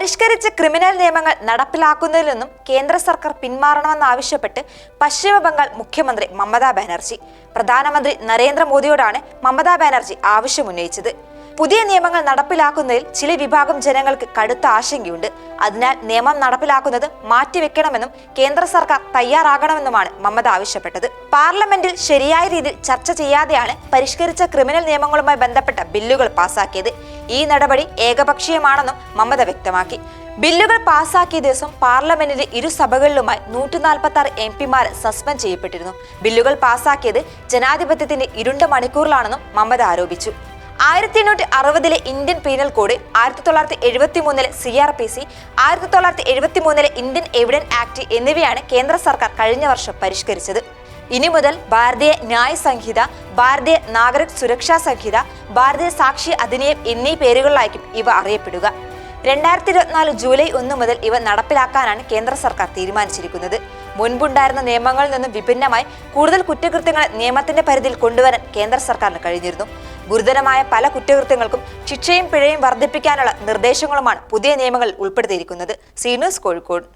പരിഷ്കരിച്ച ക്രിമിനൽ നിയമങ്ങൾ നടപ്പിലാക്കുന്നതിൽ നിന്നും കേന്ദ്ര സർക്കാർ പിന്മാറണമെന്നാവശ്യപ്പെട്ട് പശ്ചിമ ബംഗാൾ മുഖ്യമന്ത്രി മമതാ ബാനർജി പ്രധാനമന്ത്രി നരേന്ദ്രമോദിയോടാണ് മമതാ ബാനർജി ആവശ്യമുന്നയിച്ചത്. പുതിയ നിയമങ്ങൾ നടപ്പിലാക്കുന്നതിൽ ചില വിഭാഗം ജനങ്ങൾക്ക് കടുത്ത ആശങ്കയുണ്ട്. അതിനാൽ നിയമം നടപ്പിലാക്കുന്നത് മാറ്റിവെക്കണമെന്നും കേന്ദ്ര സർക്കാർ തയ്യാറാകണമെന്നുമാണ് മമത ആവശ്യപ്പെട്ടത്. പാർലമെന്റിൽ ശരിയായ രീതിയിൽ ചർച്ച ചെയ്യാതെയാണ് പരിഷ്കരിച്ച ക്രിമിനൽ നിയമങ്ങളുമായി ബന്ധപ്പെട്ട ബില്ലുകൾ പാസാക്കിയത്. ഈ നടപടി ഏകപക്ഷീയമാണെന്നും മമത വ്യക്തമാക്കി. ബില്ലുകൾ പാസാക്കിയ ദിവസം പാർലമെന്റിലെ ഇരു സഭകളിലുമായി നൂറ്റി ആറ് എം പിമാർ സസ്പെൻഡ് ചെയ്യപ്പെട്ടിരുന്നു. ബില്ലുകൾ പാസാക്കിയത് ജനാധിപത്യത്തിന്റെ ഇരുണ്ട മണിക്കൂറിലാണെന്നും മമത ആരോപിച്ചു. ആയിരത്തി എണ്ണൂറ്റി അറുപതിലെ ഇന്ത്യൻ പീനൽ കോഡ് ആയിരത്തി തൊള്ളായിരത്തി എഴുപത്തി മൂന്നിലെ സി ആർ പി സി ആയിരത്തി തൊള്ളായിരത്തി എഴുപത്തി മൂന്നിലെ ഇന്ത്യൻ എവിഡൻ ആക്ട് എന്നിവയാണ് കേന്ദ്ര സർക്കാർ കഴിഞ്ഞ വർഷം പരിഷ്കരിച്ചത്. ഇനി മുതൽ ഭാരതീയ ന്യായ സംഹിത ഭാരതീയ നാഗരിക് സുരക്ഷാ സംഹിത ഭാരതീയ സാക്ഷി അധിനിയം എന്നീ പേരുകളിലായിരിക്കും ഇവ അറിയപ്പെടുക. രണ്ടായിരത്തി ഇരുപത്തിനാല് ജൂലൈ ഒന്ന് മുതൽ ഇവ നടപ്പിലാക്കാനാണ് കേന്ദ്ര സർക്കാർ തീരുമാനിച്ചിരിക്കുന്നത്. മുൻപുണ്ടായിരുന്ന നിയമങ്ങളിൽ നിന്നും വിഭിന്നമായി കൂടുതൽ കുറ്റകൃത്യങ്ങൾ നിയമത്തിന്റെ പരിധിയിൽ കൊണ്ടുവരാൻ കേന്ദ്ര സർക്കാരിന് കഴിഞ്ഞിരുന്നു. ഗുരുതരമായ പല കുറ്റകൃത്യങ്ങൾക്കും ശിക്ഷയും പിഴയും വർദ്ധിപ്പിക്കാനുള്ള നിർദ്ദേശങ്ങളുമാണ് പുതിയ നിയമങ്ങളിൽ ഉൾപ്പെടുത്തിയിരിക്കുന്നത്. സീനൂസ് കോഴിക്കോട്.